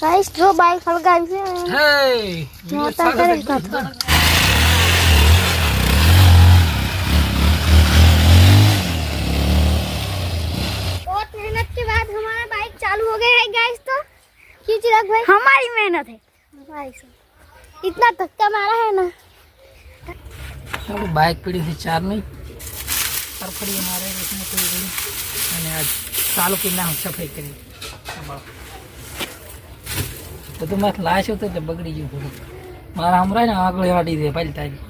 Guys जो bike खड़ guys हे। मोटा था बहुत मेहनत के बाद हमारा बाइक चालू हो गया है गाइस तो। की चीज़ रख भाई। हमारी मेहनत है। हमारी इतना धक्का मारा है ना। चलो बाइक पीड़ी से चार नहीं पर पड़ी हमारे इसमें कोई नहीं मैंने आज सालों की नाम सफ़ाई करी। બધું માથ લાશ્યો તો એટલે બગડી ગયું થોડું મારા હમણાં ને આગળ વાટી દે પાછી તારી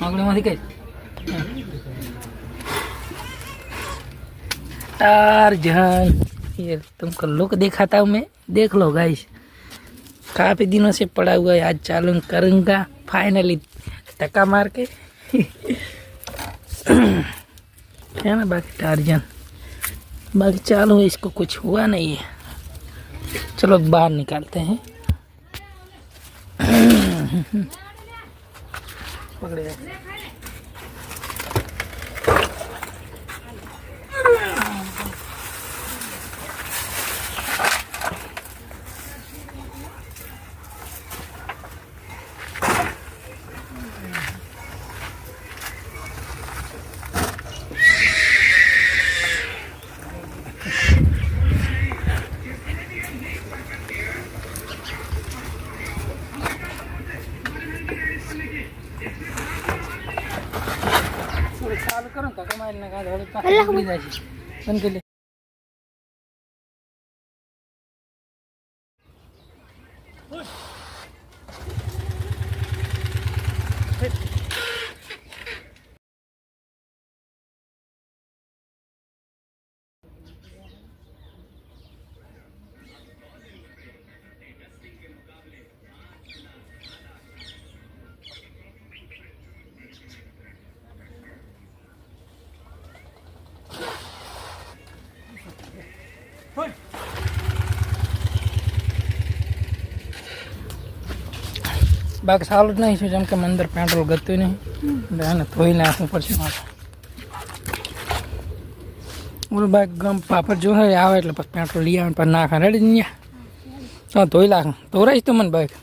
આગળમાંથી કઈ टारजन ये तुमको लुक दिखाता हूँ मैं देख लो गाइस काफ़ी दिनों से पड़ा हुआ है आज चालू करूँगा फाइनली टका मार के है ना बाकी टारजन बाकी चालू है इसको कुछ हुआ नहीं है चलो बाहर निकालते हैं પકડી ચાલુ કરો ને તો કમાઈ ને કાંઈ થોડું પાછું અલ્લાહ. બગડી જાય છે બંધ કરી લે બાકી સારું જ નહીં છે, જેમ કે અંદર પેટ્રોલ ગતું નહીં. એને ધોઈ નાખવું પડશે મારે ઓલું બાઈક ગમ પાપડ જો આવે એટલે પછી પેટ્રોલ લઈ આવે પછી નાખે. રેડી અહીંયા હા, ધોઈ નાખ. ધોરાઈશ તો મને બાઈક?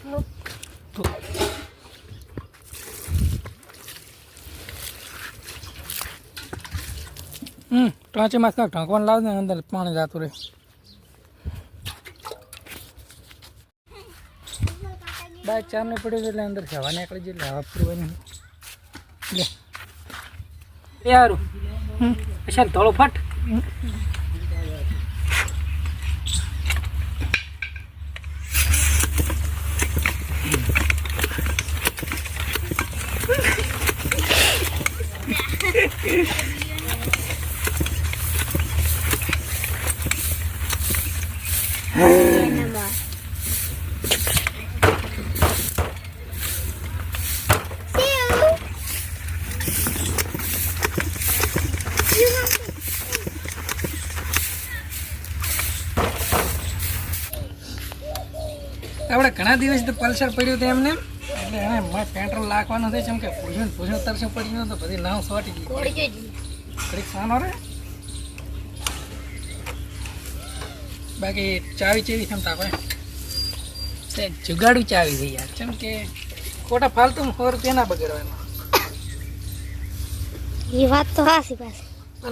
હમ ટાંચીમાં કાંક ઢાંકવાનું લાવ ને અંદર પાણી જતું રહે. બાઈકનું પડ્યું છે એટલે અંદર હવા નીકળી જાય એટલે હવા પૂરવાની એ હારું. અચ્છા ફટ. આપણે ઘણા દિવસ પલ્સર પડ્યું હતું એમને. એટલે હવે પેટ્રોલ નાખવાનું થાય છે કે પૂછ્યું પૂછ્યું તરસે પડ્યું તો બધી નાવ સોટી ગઈ. થોડીક સાનો રે. બાકી ચાવી ચેવી છે આપણે? જુગાડું ચાવી છે યાર. કેમ કે ખોટા ફાલતુ સો રૂપિયા ના બગાડવાના. એ વાત તો હાસી પાસે રે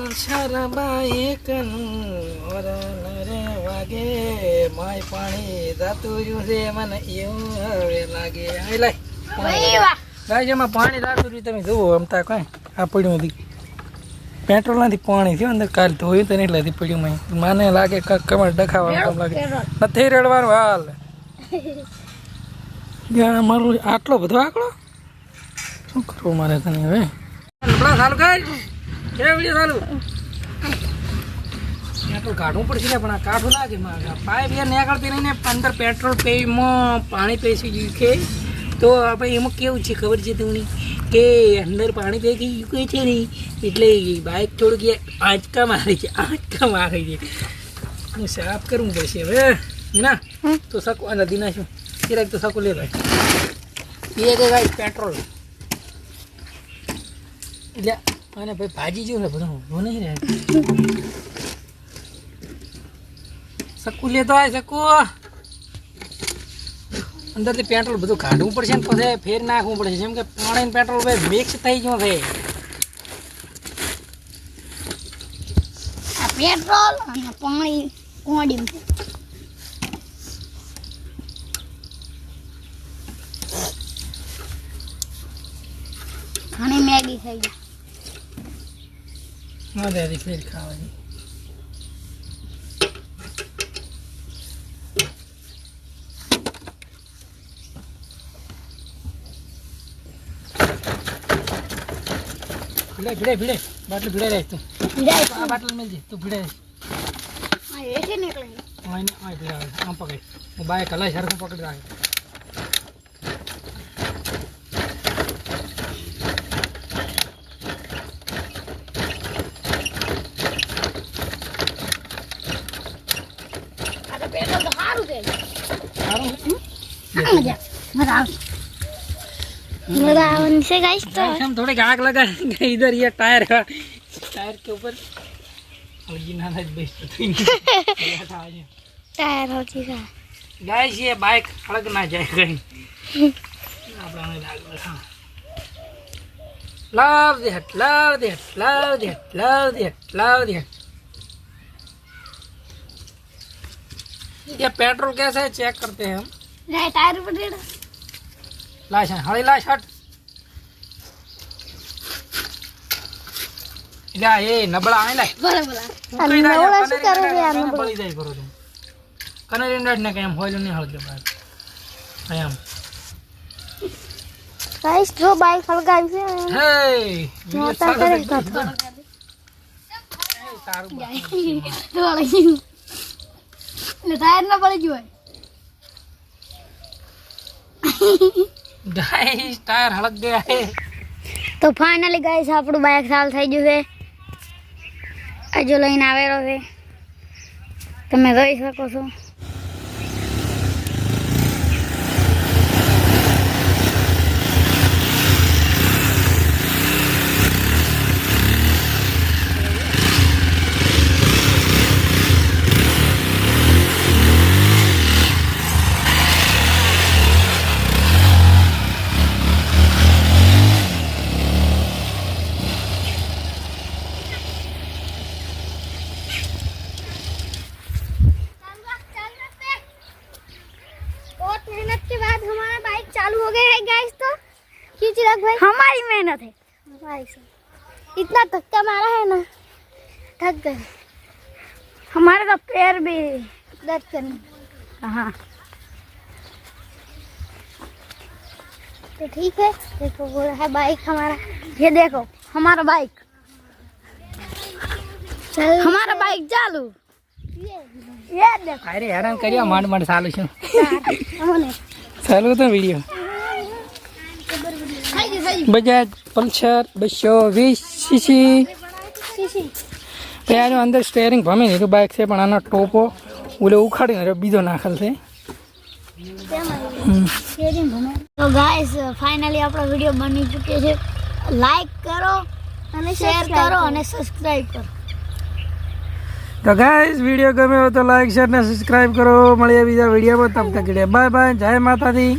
વાગે. માય પાણી જાતું રહ્યું છે મને એવું હવે લાગે. આઈ લાય. ગાય પાણી રહ્યું તમે જુઓ આમ તા કઈ. આ પડ્યું હતી પેટ્રોલ નથી પાણી થયું અંદર કાલ ધોયું તો નહીં એટલાથી પડ્યું મેં. મને લાગે કમર ડખાવાનું લાગે. નથી રેડવાનું હાલ. મારું આટલો બધો આંકડો? શું કરવું મારે તને હવે? ચાલુ કર કે વીડિયો ચાલુ ત્યાં તો કાઢવું પડશે ને પણ આ કાઢું લાગે મારે પાઇપ યાર નીકળતી નહીં ને અંદર પેટ્રોલ પેમાં પાણી પેસી ગયું છે. તો આપણે એમાં કેવું છે ખબર છે તમને? કે અંદર પાણી પેસી ગયું છે નહીં? એટલે બાઇક થોડુંક આંચકા મારે છે આંચકા મારે છે. હું સાફ કરવું પડશે હવે ના તો સકો આ શું? જરાક તો સકો લે ભાઈ. એ કે ગાય પેટ્રોલ. એટલે અને ભાઈ ભાજી જેવું બધું. હું નહીં રહે. સકુ લેતો આય સકુ અંદરથી પેટ્રોલ બધું કાઢવું પડશે ને પછી ફેર નાખવું પડશે. જેમ કે પાણી ને પેટ્રોલ ભાઈ મિક્સ થઈ ગયું છે. પેટ્રોલ અને પાણી કોડી ઘણી મેગી થઈ ગઈ. આવી ફેર ખાવાની ભીડે ભીડે ભીડે બાટલ ભીડે રહે તું. ભીડે આ બાટલ મેલજે તું ભીડે રાખ આ હેઠે નીકળે ને અહીં ભીડે આમ પકડ. હું બાય કલાઈ સરખું પકડી. રાખે रावण से गाइस तो हम थोड़े आग लगाएँगे इधर ये टायर का। टायर के ऊपर। और तो ये। टायर हो चुका गाइस ये बाइक ना जाए कहीं। ये पेट्रोल कैसा है? चेक करते हैं हम। टायर पर લાય હળી લાય શર્ટ. લા એ નબળા આય લાય. બરાબર નબળા શું કરે રે આ જાય કરો તું કનરી નડ ને કેમ હોય ને હળગે બાર એમ. ગાઈસ જો બાઈક હળગાવી છે હે મોટા કરે કરતો સારું ટાયર ના પડી ગયું ગયો ગાઈસ, ટાયર હળક ગયા હે તો ફાઇનલી ગાઈસ આપણું બાઇક સાલ થઈ ગયું છે. હજુ લઈને આવેલો છે. તમે જોઈ શકો છો. गाइस तो ये चिराग भाई हमारी मेहनत है। हमारी इतना धक्का मारा है ना थक गए। हमारे का पैर भी दर्द कर हाँ। तो ठीक है देखो वो है बाइक हमारा। ये देखो हमारा बाइक हमारा बाइक चालू। ये। देखो। अरे यार करियो मांड मांड सालू छू। चालू हाँ, हाँ, तो वीडियो। બજાજ પલ્સર બસો વીસ સીસી. પછી આનો અંદર સ્ટેરિંગ ભમી નહીં બાઇક છે પણ આનો ટોપો ઓલે ઉખાડીને રહ્યો બીજો નાખેલ છે. તો ગાઈસ ફાઇનલી આપણો વીડિયો બની ચૂક્યો છે. લાઈક કરો અને શેર કરો અને સબસ્ક્રાઇબ કરો. તો ગાઈસ વીડિયો ગમ્યો તો લાઈક શેર ને સબસ્ક્રાઇબ કરો. મળીએ બીજા વિડીયોમાં તબ તક બાય બાય જય માતાજી.